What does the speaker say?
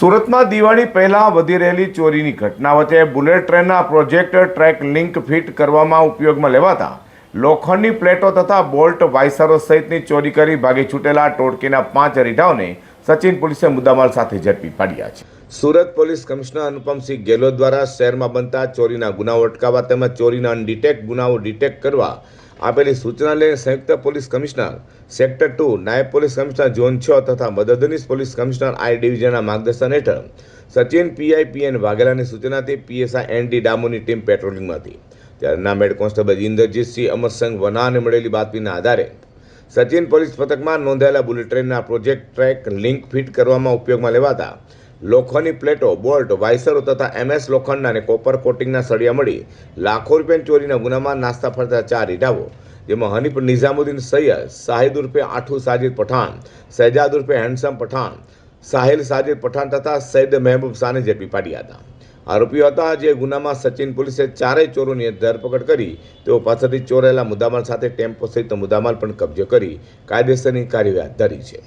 સુરતમાં દિવાળી પહેલા વધી રહેલી ચોરીની ઘટના વચ્ચે બુલેટ ટ્રેનના પ્રોજેક્ટ ટ્રેક લિંક ફિટ કરવામાં ઉપયોગમાં લેવાતા લોખંડની પ્લેટો તથા બોલ્ટ વાઇસરો સહિતની ચોરી કરી ભાગી છૂટેલા ટોળકીના પાંચ રીઢાઓને સચિન પોલીસે મુદ્દામાલ સાથે ઝડપી પાડ્યા છે. સુરત પોલીસ કમિશનર અનુપમસિંહ ગેહલોત દ્વારા શહેરમાં બનતા ચોરીના ગુનાઓ અટકાવવા તેમજ ચોરીના અનડિટેક્ટ ગુનાઓ ડિટેક્ટ કરવા આપેલી સૂચના લઈને સંયુક્ત પોલીસ કમિશનર, સેક્ટર ટુ, નાયબ પોલીસ કમિશનર ઝોન છ તથા મદદનીશ પોલીસ કમિશનર આઈ ડિવિઝનના માર્ગદર્શન હેઠળ સચિન પીઆઈ પીએન વાઘેલાની સૂચનાથી પીએસઆઈ એન ડી ડામોની ટીમ પેટ્રોલિંગમાં હતી. ત્યારે નામ હેડ કોન્સ્ટેબલ ઇન્દ્રજીતસિંહ, અમરસંઘ વનાને મળેલી બાતમીના આધારે સચિન પોલીસ પથકમાં નોંધાયેલા બુલેટ ટ્રેનના પ્રોજેક્ટ ટ્રેક લિંક ફિટ કરવામાં ઉપયોગમાં લેવાતા લોખંડની પ્લેટો, બોલ્ટ, વાઇસરો તથા એમએસ લોખંડના અને કોપર કોટિંગના સળિયા મળી લાખો રૂપિયાની ચોરીના ગુનામાં નાસ્તા ફરતા ચાર ઇટાવો જેમાં હનીફ નિઝામુદ્દીન સૈયદ શાહિદ ઉર્ફે આઠુ સાજિદ પઠાણ સહેજાદ ઉર્ફે હેન્ડસમ પઠાણ, સાહિલ સાજિદ પઠાણ તથા સૈદ મહેબૂબ શાહને ઝડપી પાડ્યા હતા. આરોપીઓ હતા જે ગુનામાં સચિન પોલીસે ચારેય ચોરોની ધરપકડ કરી, તેઓ પાસેથી ચોરેલા મુદ્દામાલ સાથે ટેમ્પો સહિત મુદ્દામાલ પણ કબજે કરી કાયદેસરની કાર્યવાહી હાથ ધરી છે.